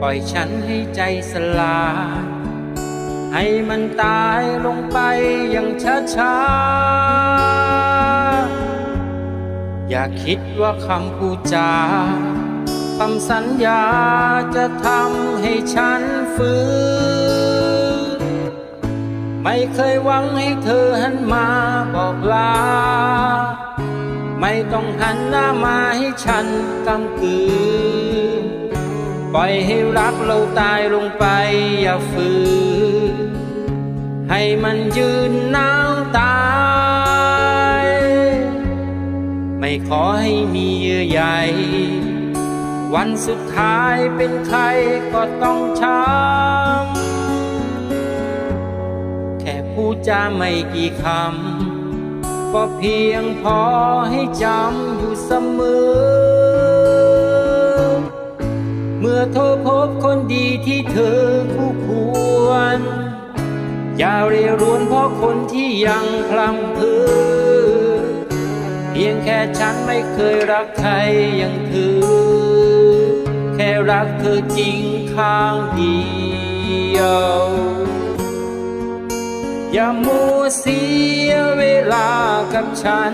ปล่อยฉันให้ใจสลาย ให้มันตายลงไปอย่างช้าๆอย่าคิดว่าคำพูดจาคำสัญญาจะทำให้ฉันฟื้น ไม่เคยหวังให้เธอหันมาบอกลา ไม่ต้องหันหน้ามาให้ฉันกำกืน ปล่อยให้รักเราตายลงไปอย่าฝืนให้มันยืนน้ำตาย ไม่ขอให้มีเยื่อใยวันสุดท้ายเป็นใครก็ต้องช้ำแค่พูดจาไม่กี่คำก็เพียงพอให้จำอยู่เสมอ เมื่อเธอพบคนดีที่เธอคู่ควร อย่าเรียรวนเพราะคนที่ยังพลัมเพอเพียงแค่ฉันไม่เคยรักใครอย่างเธอ แค่รักเธอจริงข้างเดียว อย่ามัวเสียเวลากับฉัน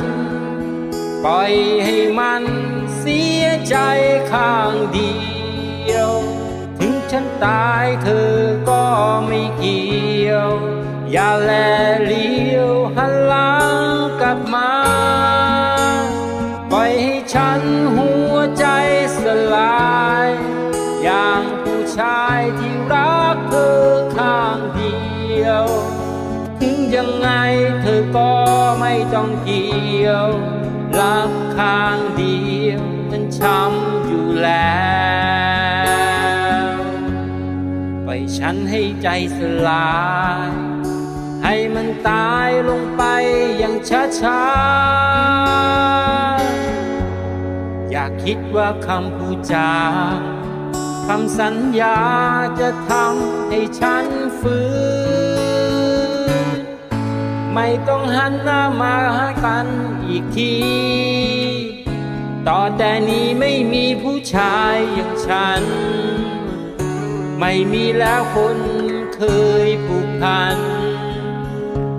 ปล่อยให้มันเสียใจข้างเดียว ตายเธอก็ไม่เกี่ยว อย่าแลเลี้ยวหันหลังกลับมาปล่อยให้ฉันหัวใจสลาย อย่างผู้ชายที่รักเธอข้างเดียว ถึงยังไงเธอก็ไม่ต้องเกี่ยวรักข้างเดียวมันช้ำอยู่แล้ว ฉันให้ใจสลาย ให้มันตายลงไปอย่างช้าๆอย่าคิดว่าคำพูดจาคำสัญญาจะทำให้ฉันฟื้น ไม่ต้องหันหน้ามาหากันอีกที ต่อแต่นี้ไม่มีผู้ชายอย่างฉัน ไม่มีแล้วคนเคยผูกพัน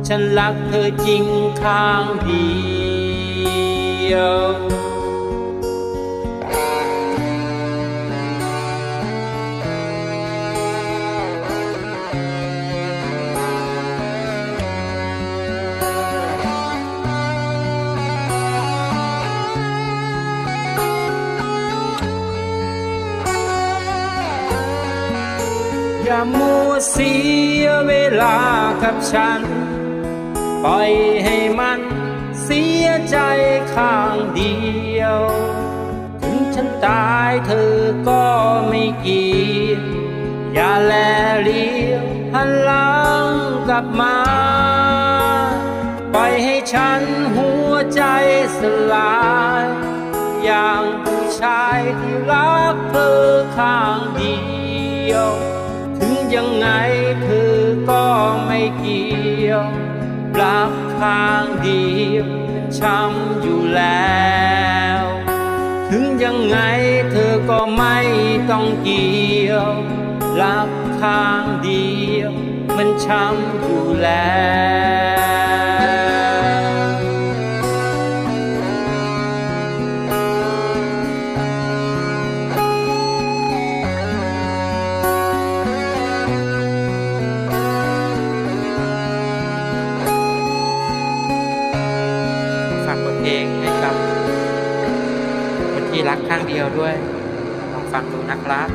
ฉันรักเธอจริงข้างเดียว อย่ามัวเสียเวลากับฉัน ปล่อยให้มันเสียใจข้างเดียว ถึงฉันตายเธอก็ไม่เกี่ยวอย่าแลเลียวหันหลังกลับมา ปล่อยให้ฉันหัวใจสลาย อย่างผู้ชายที่รักเธอข้างเดียว ยังไงเธอก็ไม่เกี่ยวรักข้างเดียวช้ำอยู่แล้ว ถึงยังไงเธอก็ไม่ต้องเกี่ยวรักข้างเดียว มันช้ำอยู่แล้ว รักข้างเดียวด้วยลองฟังดูนะครับ